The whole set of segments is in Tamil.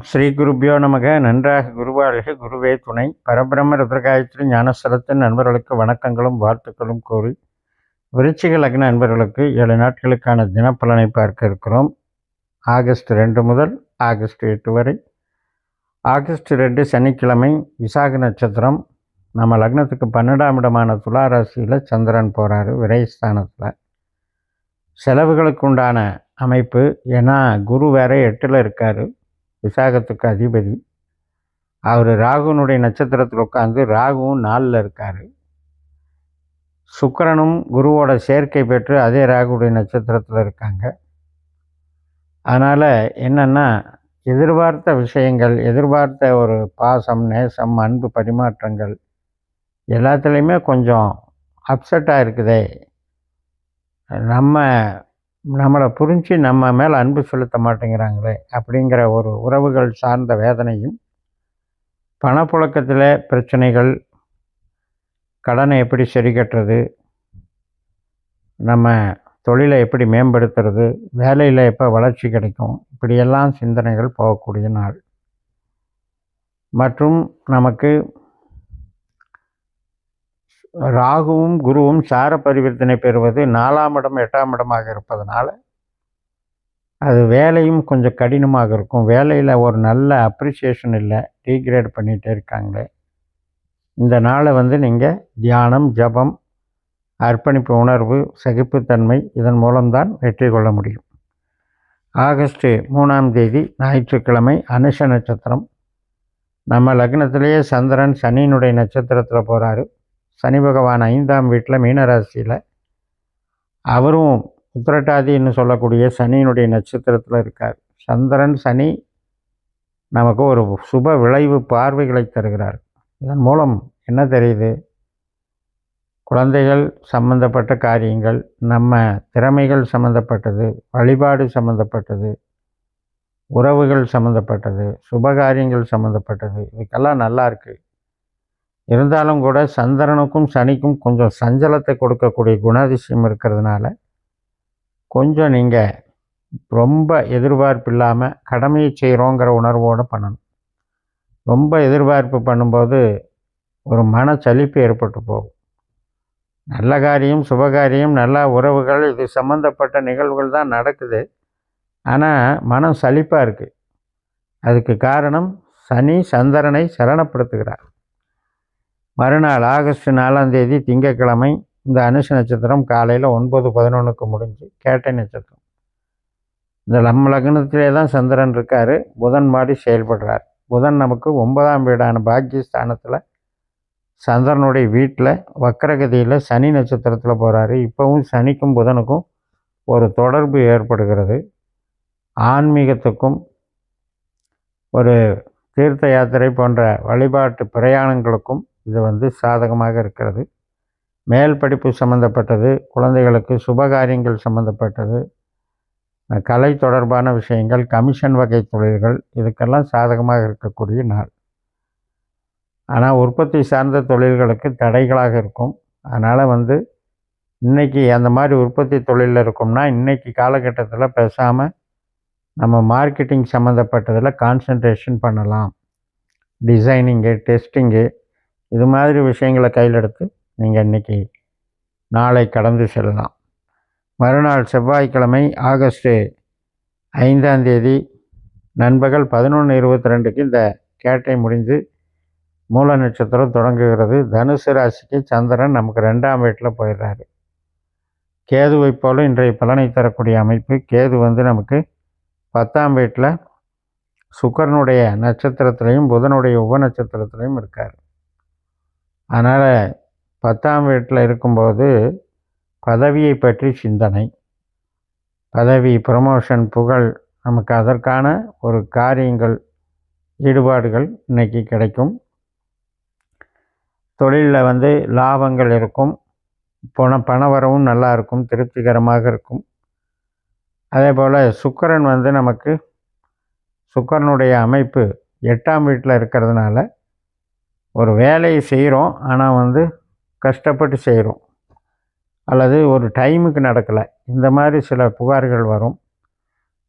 ஸ்ரீ குருப்பியோ நமக. நன்றாக குருவாழ்க. குருவே துணை. பரபிரம்ம ருத்ரகாயத்ரி ஞானஸ்தலத்தின் நண்பர்களுக்கு வணக்கங்களும் வாழ்த்துக்களும் கூறி விருச்சிக லக்ன நண்பர்களுக்கு ஏழு நாட்களுக்கான தினப்பலனை பார்க்க இருக்கிறோம். ஆகஸ்ட் ரெண்டு முதல் ஆகஸ்ட் எட்டு வரை. ஆகஸ்ட் ரெண்டு சனிக்கிழமை விசாக நட்சத்திரம். நம்ம லக்னத்துக்கு பன்னெண்டாம் இடமான துலா ராசியில் சந்திரன் போகிறாரு விரைஸ்தானத்தில் செலவுகளுக்கு உண்டான அமைப்பு. ஏன்னா குரு வேற எட்டில் இருக்கார். விசாகத்துக்கு அதிபதி. அவர் ராகுனுடைய நட்சத்திரத்தில் உட்காந்து ராகுவும் நாளில் இருக்கார். சுக்கிரனும் குருவோட சேர்க்கை பெற்று அதே ராகுடைய நட்சத்திரத்தில் இருக்காங்க. அதனால் என்னென்னா எதிர்பார்த்த விஷயங்கள் எதிர்பார்த்த ஒரு பாசம் நேசம் அன்பு பரிமாற்றங்கள் எல்லாத்துலேயுமே கொஞ்சம் அப்செட்டாக இருக்குதே. நம்ம நம்மளை புரிஞ்சு நம்ம மேலே அன்பு செலுத்த மாட்டேங்கிறாங்களே அப்படிங்கிற ஒரு உறவுகள் சார்ந்த வேதனையும் பணப்புழக்கத்தில் பிரச்சனைகள் கடனை எப்படி சரி கட்டுறது நம்ம தொழிலை எப்படி மேம்படுத்துறது வேலையில் எப்போ வளர்ச்சி கிடைக்கும் இப்படியெல்லாம் சிந்தனைகள் போகக்கூடிய நாள். மற்றும் நமக்கு ராகுவும் குருவும் சார பரிவர்த்தனை பெறுவது நாலாம் இடம் எட்டாம் இடமாக இருப்பதனால அது வேலையும் கொஞ்சம் கடினமாக இருக்கும். வேலையில் ஒரு நல்ல அப்ரிசியேஷன் இல்லை. டீக்ரேட் பண்ணிகிட்டே இருக்காங்களே. இந்த நாளை வந்து நீங்கள் தியானம் ஜபம் அர்ப்பணிப்பு உணர்வு சகிப்புத்தன்மை இதன் மூலம்தான் வெற்றி கொள்ள முடியும். ஆகஸ்ட் மூணாம் தேதி ஞாயிற்றுக்கிழமை அனுஷ நட்சத்திரம். நம்ம லக்னத்திலேயே சந்திரன் சனியினுடைய நட்சத்திரத்தில் போகிறாரு சனி பகவான் ஐந்தாம் வீட்டில் மீனராசியில். அவரும் உத்திரட்டாதின்னு சொல்லக்கூடிய சனியினுடைய நட்சத்திரத்தில் இருக்கார். சந்திரன் சனி நமக்கு ஒரு சுப விளைவு பார்வைகளை தருகிறார். இதன் மூலம் என்ன தெரியுது? குழந்தைகள் சம்பந்தப்பட்ட காரியங்கள் நம்ம திறமைகள் சம்மந்தப்பட்டது வழிபாடு சம்மந்தப்பட்டது உறவுகள் சம்மந்தப்பட்டது சுபகாரியங்கள் சம்மந்தப்பட்டது இதுக்கெல்லாம் நல்லா இருக்குது இருந்தாலும் கூட சந்திரனுக்கும் சனிக்கும் கொஞ்சம் சஞ்சலத்தை கொடுக்கக்கூடிய குணாதிசயம் இருக்கிறதுனால கொஞ்சம் நீங்கள் ரொம்ப எதிர்பார்ப்பு இல்லாமல் கடமையை செய்கிறோங்கிற உணர்வோடு பண்ணணும். ரொம்ப எதிர்பார்ப்பு பண்ணும்போது ஒரு மன சலிப்பு ஏற்பட்டு போகும். நல்ல காரியம் சுபகாரியம் நல்ல உறவுகள் இது சம்மந்தப்பட்ட நிகழ்வுகள் தான் நடக்குது. ஆனால் மனம் சலிப்பாக இருக்குது அதுக்கு காரணம் சனி சந்திரனை சரணப்படுத்துகிறார் மறுநாள் ஆகஸ்ட் நாலாம் தேதி திங்கக்கிழமை இந்த அனுஷ நட்சத்திரம் காலையில் ஒன்பது பதினொன்றுக்கு முடிஞ்சு கேட்டை நட்சத்திரம். இந்த நம்ம லக்னத்திலே தான் சந்திரன் இருக்கார். புதன் மாதிரி செயல்படுறார். புதன் நமக்கு ஒன்பதாம் வீடான பாக்கியஸ்தானத்தில் சந்திரனுடைய வீட்டில் வக்கரகதியில் சனி நட்சத்திரத்தில் போகிறாரு இப்போவும் சனிக்கும் புதனுக்கும் ஒரு தொடர்பு ஏற்படுகிறது. ஆன்மீகத்துக்கும் ஒரு தீர்த்த யாத்திரை போன்ற வழிபாட்டு பிரயாணங்களுக்கும் இது வந்து சாதகமாக இருக்கிறது. மேல் படிப்பு சம்மந்தப்பட்டது குழந்தைகளுக்கு சுபகாரியங்கள் சம்மந்தப்பட்டது கலை தொடர்பான விஷயங்கள் கமிஷன் வகை தொழில்கள் இதுக்கெல்லாம் சாதகமாக இருக்கக்கூடிய நாள். ஆனால் உற்பத்தி சார்ந்த தொழில்களுக்கு தடைகளாக இருக்கும். அதனால் வந்து இன்றைக்கி அந்த மாதிரி உற்பத்தி தொழிலில் இருக்கோம்னா இன்றைக்கி காலகட்டத்தில் பேசாமல் நம்ம மார்க்கெட்டிங் சம்மந்தப்பட்டதில் கான்சன்ட்ரேஷன் பண்ணலாம். டிசைனிங்கு டெஸ்டிங்கு இது மாதிரி விஷயங்களை கையில் எடுத்து நீங்கள் இன்றைக்கி நாளை கடந்து செல்லலாம். மறுநாள் செவ்வாய்க்கிழமை ஆகஸ்ட்டு ஐந்தாம் தேதி நண்பகல் பதினொன்று இருபத்தி ரெண்டுக்கு இந்த கேட்டை முடிந்து மூல நட்சத்திரம் தொடங்குகிறது. தனுசு ராசிக்கு சந்திரன் நமக்கு ரெண்டாம் வீட்டில் போயிடுறாரு. கேதுவை போல இன்றைய பலனை தரக்கூடிய அமைப்பு. கேது வந்து நமக்கு பத்தாம் வீட்டில் சுக்கரனுடைய நட்சத்திரத்திலையும் புதனுடைய உப நட்சத்திரத்திலையும் இருக்கார். அதனால் பத்தாம் வீட்டில் இருக்கும்போது பதவியை பற்றி சிந்தனை. பதவி ப்ரமோஷன் புகழ் நமக்கு அதற்கான ஒரு காரியங்கள் ஈடுபாடுகள் இன்றைக்கி கிடைக்கும். தொழிலில் வந்து லாபங்கள் இருக்கும். பண பணவரவும் நல்லா இருக்கும் திருப்திகரமாக இருக்கும். அதே போல் சுக்கரன் வந்து நமக்கு சுக்கரனுடைய அமைப்பு எட்டாம் வீட்டில் இருக்கிறதுனால ஒரு வேலையை செய்கிறோம் ஆனால் வந்து கஷ்டப்பட்டு செய்கிறோம் அல்லது ஒரு டைமுக்கு நடக்கலை. இந்த மாதிரி சில புகார்கள் வரும்.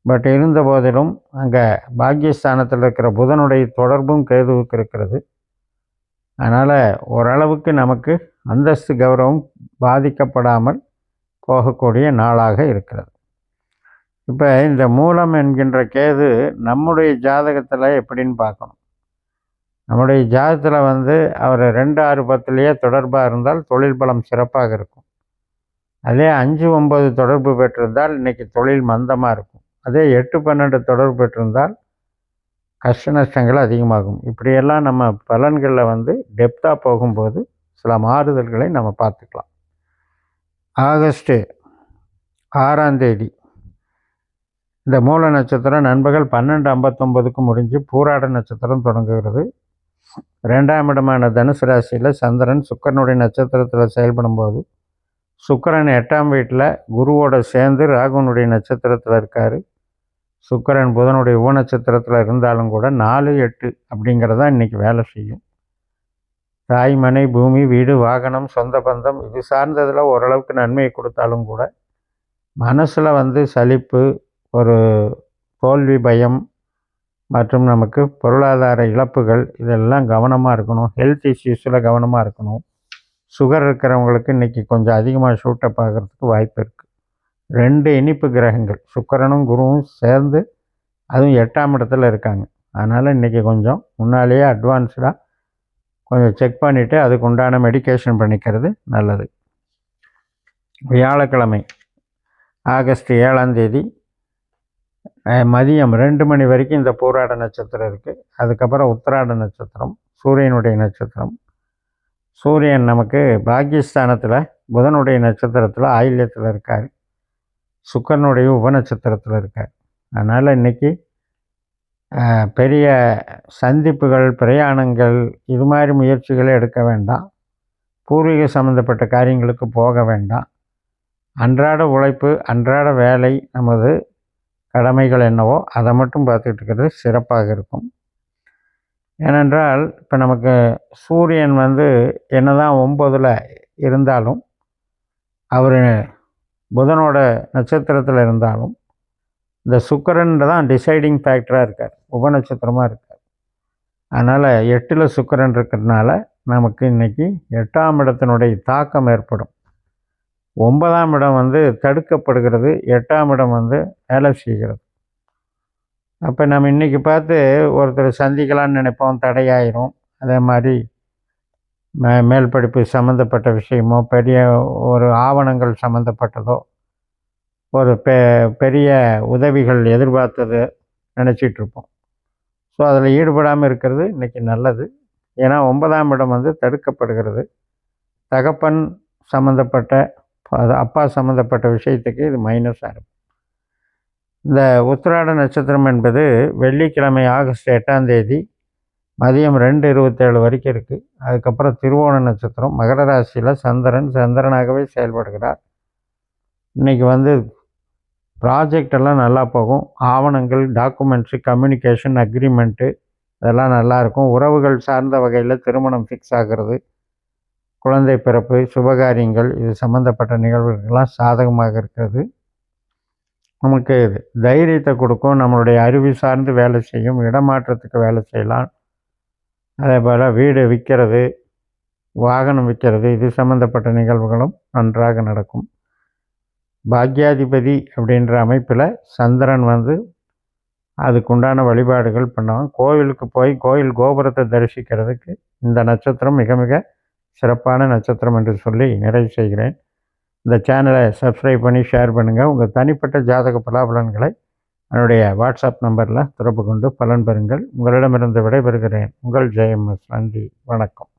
பட் இருந்த போதிலும் அங்கே பாக்கியஸ்தானத்தில் இருக்கிற புதனுடைய தொடர்பும் கேதுவுக்கு இருக்கிறது. அதனால் ஓரளவுக்கு நமக்கு அந்தஸ்து கௌரவம் பாதிக்கப்படாமல் போகக்கூடிய நாளாக இருக்கிறது. இப்போ இந்த மூலம் என்கின்ற கேது நம்முடைய ஜாதகத்தில் எப்படின்னு பார்க்கணும். நம்முடைய ஜாதத்தில் வந்து அவர் ரெண்டு ஆறு பத்துலேயே தொடர்பாக இருந்தால் தொழில் பலம் சிறப்பாக இருக்கும். அதே அஞ்சு ஒம்பது தொடர்பு பெற்றிருந்தால் இன்றைக்கி தொழில் மந்தமாக இருக்கும். அதே எட்டு பன்னெண்டு தொடர்பு பெற்றிருந்தால் கஷ்ட நஷ்டங்கள் அதிகமாகும். இப்படியெல்லாம் நம்ம பலன்களில் வந்து டெப்த்தாக போகும்போது சில மாறுதல்களை நம்ம பார்த்துக்கலாம். ஆகஸ்ட்டு ஆறாம் தேதி. இந்த மூல நட்சத்திரம் நண்பர்கள் பன்னெண்டு ஐம்பத்தொம்பதுக்கு முடிஞ்சு பூராட நட்சத்திரம் தொடங்குகிறது. ரெண்டாம் இடமான தனுசு ராசியில் சந்திரன் சுக்கரனுடைய நட்சத்திரத்தில் செயல்படும் போது சுக்கரன் எட்டாம் வீட்டில் குருவோட சேர்ந்து ராகுனுடைய நட்சத்திரத்தில் இருக்கார். சுக்கரன் புதனுடைய உப நட்சத்திரத்தில் இருந்தாலும் கூட நாலு எட்டு அப்படிங்கிறதா இன்றைக்கி வேலை செய்யும். தாய் மனை பூமி வீடு வாகனம் சொந்த பந்தம் இது சார்ந்ததில் ஓரளவுக்கு நன்மையை கொடுத்தாலும் கூட மனசில் வந்து சலிப்பு ஒரு தோல்வி பயம் மற்றும் நமக்கு பொருளாதார இழப்புகள் இதெல்லாம் கவனமாக இருக்கணும். ஹெல்த் இஷ்யூஸில் கவனமாக இருக்கணும். சுகர் இருக்கிறவங்களுக்கு இன்றைக்கி கொஞ்சம் அதிகமாக ஷூட்டப் பார்க்குறதுக்கு வாய்ப்பு இருக்குது ரெண்டு இனிப்பு கிரகங்கள் சுக்கரனும் குருவும் சேர்ந்து அதுவும் எட்டாம் இடத்துல இருக்காங்க. அதனால் இன்றைக்கி கொஞ்சம் முன்னாலேயே அட்வான்ஸ்டாக கொஞ்சம் செக் பண்ணிவிட்டு அதுக்கு உண்டான மெடிக்கேஷன் பண்ணிக்கிறது நல்லது. வியாழக்கிழமை ஆகஸ்ட் ஏழாம் தேதி மதியம் ரெண்டு மணி வரைக்கும் இந்த பூராட நட்சத்திரம் இருக்குது அதுக்கப்புறம் உத்திராட நட்சத்திரம் சூரியனுடைய நட்சத்திரம். சூரியன் நமக்கு பாக்கியஸ்தானத்தில் புதனுடைய நட்சத்திரத்தில் ஆயில்யத்தில் இருக்கார். சுக்கரனுடைய உபநட்சத்திரத்தில் இருக்கார். அதனால் இன்றைக்கி பெரிய சந்திப்புகள் பிரயாணங்கள் இது மாதிரி முயற்சிகளை எடுக்க வேண்டாம். பூர்வீக சம்மந்தப்பட்ட காரியங்களுக்கு போக வேண்டாம். அன்றாட உழைப்பு அன்றாட வேலை நமது கடமைகள் என்னவோ அதை மட்டும் பார்த்துக்கிட்டு இருக்கிறது சிறப்பாக இருக்கும். ஏனென்றால் இப்போ நமக்கு சூரியன் வந்து என்ன தான் ஒம்பதில் இருந்தாலும் அவர் புதனோட நட்சத்திரத்தில் இருந்தாலும் இந்த சுக்கரன் தான் டிசைடிங் ஃபேக்டராக இருக்கார். உப நட்சத்திரமாக இருக்கார். அதனால் எட்டில் சுக்கரன் இருக்கிறதுனால நமக்கு இன்றைக்கி எட்டாம் இடத்தினுடைய தாக்கம் ஏற்படும். ஒன்பதாம் இடம் வந்து தடுக்கப்படுகிறது எட்டாம் இடம் வந்து வேலை செய்கிறது. அப்போ நம்ம இன்றைக்கி பார்த்து ஒருத்தர் சந்திக்கலான்னு நினைப்போம் தடையாயிரும். அதே மாதிரி மே மேல் படிப்பு சம்மந்தப்பட்ட விஷயமோ பெரிய ஒரு ஆவணங்கள் சம்மந்தப்பட்டதோ ஒரு பெ பெரிய உதவிகள் எதிர்பார்த்தது நினச்சிட்ருப்போம். ஸோ அதில் ஈடுபடாமல் இருக்கிறது இன்றைக்கி நல்லது. ஏன்னா ஒன்பதாம் இடம் வந்து தடுக்கப்படுகிறது. தகப்பன் சம்மந்தப்பட்ட அது அப்பா சம்மந்தப்பட்ட விஷயத்துக்கு இது மைனஸாக இருக்கும். இந்த உத்திராட நட்சத்திரம் என்பது வெள்ளிக்கிழமை ஆகஸ்ட் எட்டாம் தேதி மதியம் ரெண்டு இருபத்தேழு வரைக்கும் இருக்குது அதுக்கப்புறம் திருவோண நட்சத்திரம் மகர ராசியில் சந்திரன் சந்திரனாகவே செயல்படுகிறார். இன்றைக்கி வந்து ப்ராஜெக்ட் எல்லாம் நல்லா போகும். ஆவணங்கள் டாக்குமெண்ட்ஸு கம்யூனிகேஷன் அக்ரிமெண்ட்டு இதெல்லாம் நல்லாயிருக்கும் உறவுகள் சார்ந்த வகையில் திருமணம் ஃபிக்ஸ் ஆகிறது. குழந்தை பிறப்பு சுபகாரியங்கள் இது சம்மந்தப்பட்ட நிகழ்வுகள்லாம் சாதகமாக இருக்கிறது. நமக்கு இது தைரியத்தை கொடுக்கும் நம்மளுடைய அறிவு சார்ந்து வேலை செய்யும் இடமாற்றத்துக்கு வேலை செய்யலாம். அதே போல் வீடு விற்கிறது வாகனம் விற்கிறது இது சம்மந்தப்பட்ட நிகழ்வுகளும் நன்றாக நடக்கும். பாக்யாதிபதி அப்படின்ற அமைப்பில் சந்திரன் வந்து அதுக்குண்டான வழிபாடுகள் பண்ணுவாங்க கோவிலுக்கு போய் கோயில் கோபுரத்தை தரிசிக்கிறதுக்கு இந்த நட்சத்திரம் மிக மிக சிறப்பான நட்சத்திரம் என்று சொல்லி நிறைவு செய்கிறேன். இந்த சேனலை சப்ஸ்கிரைப் பண்ணி ஷேர் பண்ணுங்கள் உங்கள் தனிப்பட்ட ஜாதக பலாபலன்களை என்னுடைய வாட்ஸ்அப் நம்பரில் தொடர்பு கொண்டு பலன் பெறுங்கள். உங்களிடமிருந்து விடைபெறுகிறேன். உங்கள் ஜெயம்எஸ். நன்றி. வணக்கம்.